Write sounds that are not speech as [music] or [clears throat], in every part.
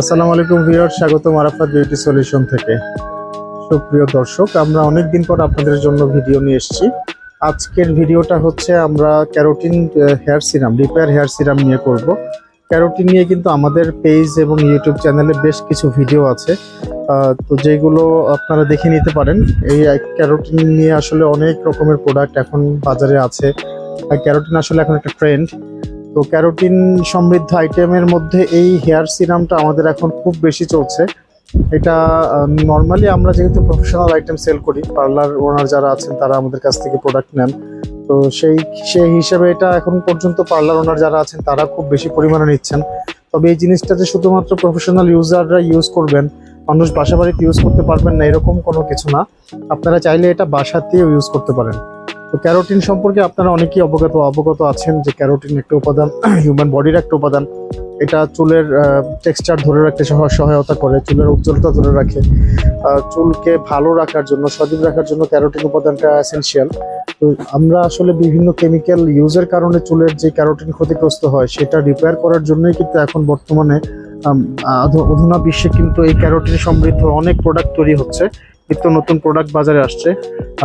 আসসালামু আলাইকুম ভিউয়ার স্বাগত আরাফাত বিউটি সলিউশন থেকে। সুপ্রিয় দর্শক, আমরা অনেক দিন পর আপনাদের জন্য ভিডিও নিয়ে এসেছি। আজকের ভিডিওটা হচ্ছে আমরা keratin hair serum, repair hair serum নিয়ে করব। ক্যারোটিন নিয়ে কিন্তু আমাদের পেজ এবং ইউটিউব চ্যানেলে বেশ কিছু ভিডিও আছে। তো যেগুলো আপনারা দেখে নিতে পারেন। এই ক্যারোটিন নিয়ে আসলে অনেক রকমের প্রোডাক্ট এখন বাজারে আছে। ক্যারোটিন আসলে এখন একটা ট্রেন্ড তো ক্যারোটিন সমৃদ্ধ আইটেমের মধ্যে এই হেয়ার সিরামটা আমাদের এখন খুব বেশি চলছে। এটা নর্মালি আমরা যেহেতু প্রফেশনাল আইটেম সেল করি পার্লার ওনার যারা আছেন তারা আমাদের কাছ থেকে প্রোডাক্ট নেন। তো সেই সেই হিসাবে এটা এখন পর্যন্ত পার্লার ওনার যারা আছেন তারা খুব বেশি পরিমাণে নিচ্ছেন। তবে এই জিনিসটা যে শুধুমাত্র প্রফেশনাল ইউজাররা ইউজ করবেন, মানুষ বাসা বাড়িতে ইউজ করতে পারবেন না, এরকম কোনো কিছু না। আপনারা চাইলে এটা বাসাতেও ইউজ করতে পারেন। তো ক্যারোটিন সম্পর্কে আপনারা অনেকেই অবগত অবগত আছেন যে ক্যারোটিন একটা উপাদান [clears throat] হিউম্যান বডির একটা উপাদান। এটা চুলের টেক্সচার ধরে রাখতে সহ- সহায়তা করে, চুলের উজ্জ্বলতা ধরে রাখে। চুলকে ভালো রাখার জন্য, সজীব রাখার জন্য ক্যারোটিন উপাদানটা এসেনশিয়াল তো আমরা আসলে বিভিন্ন কেমিক্যাল ইউজের কারণে চুলের যে ক্যারোটিন ক্ষতিগ্রস্ত হয়, সেটা রিপেয়ার করার জন্যই কিন্তু এখন বর্তমানে অধুনা বিশ্বে কিন্তু এই ক্যারোটিন সমৃদ্ধ অনেক প্রোডাক্ট তৈরি হচ্ছে। নিত্য নতুন প্রোডাক্ট বাজারে আসছে।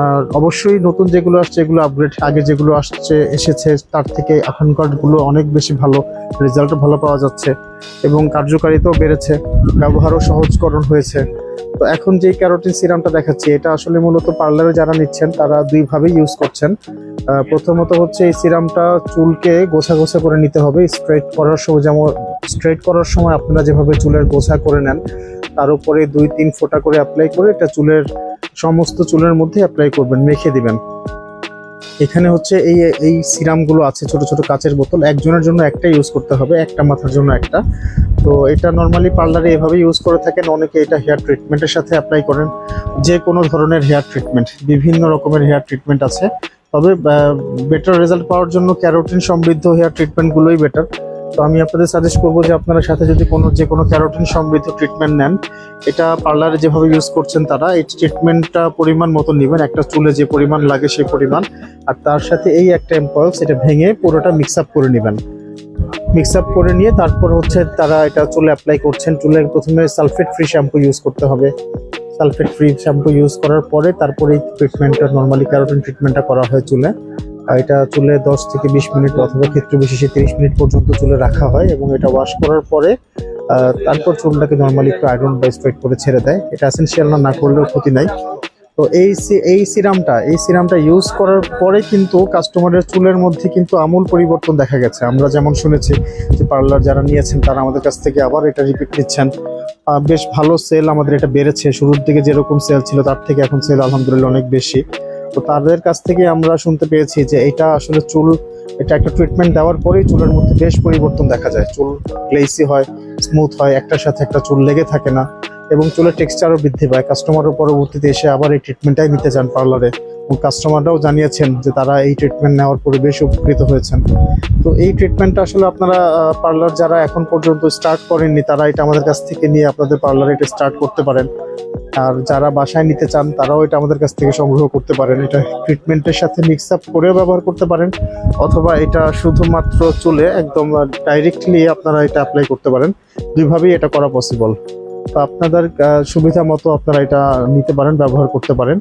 আর অবশ্যই নতুন যেগুলো আসছে, এগুলো আপগ্রেড আগে যেগুলো আসছে, এসেছে, তার থেকে এখনকারগুলো অনেক বেশি ভালো রেজাল্টও ভালো পাওয়া যাচ্ছে এবং কার্যকারিতাও বেড়েছে, ব্যবহারও সহজকরণ হয়েছে। তো এখন যে ক্যারোটিন সিরামটা দেখাচ্ছি, এটা আসলে মূলত পার্লারে যারা নিচ্ছেন, তারা দুইভাবেই ইউজ করছেন। প্রথমত হচ্ছে এই সিরামটা চুলকে গোছা গোছা করে নিতে হবে স্ট্রেট করার সময় যেমন স্ট্রেট করার সময় আপনারা যেভাবে চুলের গোছা করে নেন তার উপরে দুই, তিন ফোঁটা করে অ্যাপ্লাই করে এটা চুলের, সমস্ত চুলের মধ্যে অ্যাপ্লাই করবেন, মেখে দিবেন। এখানে হচ্ছে এই এই সিরামগুলো আছে, ছোট ছোট কাচের বোতল। একজনের জন্য একটা ইউজ করতে হবে, একটা মাথার জন্য একটা। তো এটা নর্মালি পার্লারে এভাবে ইউজ করে থাকেন, অনেকে এটা হেয়ার ট্রিটমেন্টের সাথে অ্যাপ্লাই করেন। যে কোনো ধরনের হেয়ার ট্রিটমেন্ট বিভিন্ন রকমের হেয়ার ট্রিটমেন্ট আছে। তবে বেটার রেজাল্ট পাওয়ার জন্য ক্যারোটিন সমৃদ্ধ হেয়ার ট্রিটমেন্টগুলোই বেটার তো আমি আপনাদের সাজেস্ট করব যে আপনারা সাথে যদি কোনো, যে কোনো ক্যারোটিন সমৃদ্ধ ট্রিটমেন্ট নেন, এটা পার্লারে যেভাবে ইউজ করছেন তারা, এই ট্রিটমেন্টটা পরিমাণ মতো নেবেন। একটা চুলে যে পরিমাণ লাগে সেই পরিমাণ। আর তার সাথে এই একটা এম্পলস এটা ভেঙে পুরোটা মিক্স আপ করে নেবেন। মিক্স আপ করে নিয়ে তারপর হচ্ছে তারা এটা চুলে অ্যাপ্লাই করছেন। চুলে প্রথমে সালফেট ফ্রি শ্যাম্পু ইউজ করতে হবে। সালফেট ফ্রি শ্যাম্পু ইউজ করার পরে তারপরে এই ট্রিটমেন্টটা নর্মালি ক্যারোটিন ট্রিটমেন্টটা করা হয় চুলে। এটা চুলে দশ থেকে বিশ মিনিট অথবা ক্ষেত্র বিশেষে তিরিশ মিনিট পর্যন্ত চুলে রাখা হয় এবং এটা ওয়াশ করার পরে তারপর চুলটাকে নর্মালি একটু আয়রন বা স্ট্রেট করে ছেড়ে দেয়। এটা এসেনশিয়াল না না করলেও ক্ষতি নাই। তো এই এই সিরামটা এই সিরামটা ইউজ করার পরে কিন্তু কাস্টমারের চুলের মধ্যে কিন্তু আমূল পরিবর্তন দেখা গেছে। আমরা যেমন শুনেছি যে পার্লার যারা নিয়েছেন, তারা আমাদের কাছ থেকে আবার এটা রিপিট নিচ্ছেন। বেশ ভালো সেল আমাদের এটা বেড়েছে। শুরুর দিকে যেরকম সেল ছিল, তার থেকে এখন সেল আলহামদুলিল্লাহ অনেক বেশি। তো তাদের কাছ থেকে আমরা শুনতে পেয়েছি যে এটা আসলে চুল, এটা একটা ট্রিটমেন্ট দেওয়ার পরেই চুলের মধ্যে বেশ পরিবর্তন দেখা যায়। চুল গ্লেসি হয় স্মুথ হয়, একটার সাথে একটা চুল লেগে থাকে না। এবং চুলের টেক্সচারও বৃদ্ধি পায়। কাস্টমারও পরবর্তীতে এসে আবার এই ট্রিটমেন্টটাই নিতে চান পার্লারে কাস্টমাররাও জানিয়েছেন যে তারা এই ট্রিটমেন্ট নেওয়ার পরে বেশ উপকৃত হয়েছেন। তো এই ট্রিটমেন্টটা আসলে আপনারা পার্লার যারা এখন পর্যন্ত স্টার্ট করেননি, তারা এটা আমাদের কাছ থেকে নিয়ে আপনাদের পার্লারে এটা স্টার্ট করতে পারেন। আর যারা বাসায় নিতে চান, তারাও এটা আমাদের কাছ থেকে সংগ্রহ করতে পারেন। এটা ট্রিটমেন্টের সাথে মিক্স আপ করেও ব্যবহার করতে পারেন, অথবা এটা শুধুমাত্র চুলে একদম ডাইরেক্টলি আপনারা এটা অ্যাপ্লাই করতে পারেন। দুইভাবেই এটা করা পসিবল তো আপনাদের সুবিধা মতো আপনারা এটা নিতে পারেন, ব্যবহার করতে পারেন।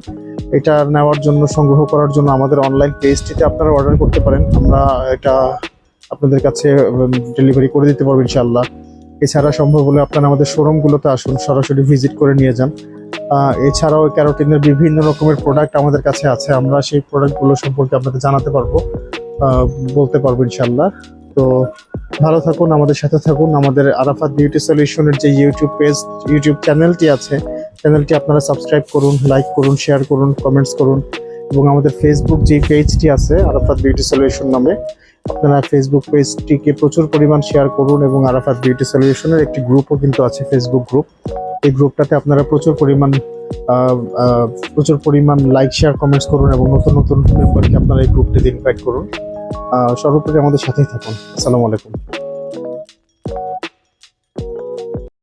এটা নেওয়ার জন্য, সংগ্রহ করার জন্য আমাদের অনলাইন পেজটিতে আপনারা অর্ডার করতে পারেন। আমরা এটা আপনাদের কাছে ডেলিভারি করে দিতে পারব ইনশাল্লাহ এছাড়া সম্ভব হলে আপনারা আমাদের শোরুমগুলোতে আসুন, সরাসরি ভিজিট করে নিয়ে যান। এছাড়াও ক্যারোটিনের বিভিন্ন রকমের প্রোডাক্ট আমাদের কাছে আছে। আমরা সেই প্রোডাক্টগুলো সম্পর্কে আপনাদের জানাতে পারব বলতে পারব ইনশাল্লাহ তো ভালো থাকুন, আমাদের সাথে থাকুন। আমাদের আরাফাত বিউটি সলিউশনের যে ইউটিউব পেজ ইউটিউব চ্যানেলটি আছে চ্যানেলটি আপনারা সাবস্ক্রাইব করুন লাইক করুন শেয়ার করুন কমেন্টস করুন। এবং আমাদের ফেসবুক যে পেজটি আছে, আরাফাত বিউটি সলিউশন নামে, আপনারা ফেসবুক পেজটিকে প্রচুর পরিমাণ শেয়ার করুন এবং আরাফাত বিউটি সলিউশনের একটি গ্রুপও কিন্তু আছে ফেসবুক গ্রুপ এই গ্রুপটাতে আপনারা প্রচুর পরিমাণ প্রচুর পরিমাণ লাইক শেয়ার কমেন্টস করুন এবং নতুন নতুন মেম্বারকে আপনারা এই গ্রুপটিতে ইনভাইট করুন। সর্বোপরি আমাদের সাথেই থাকুন। আসসালামু আলাইকুম।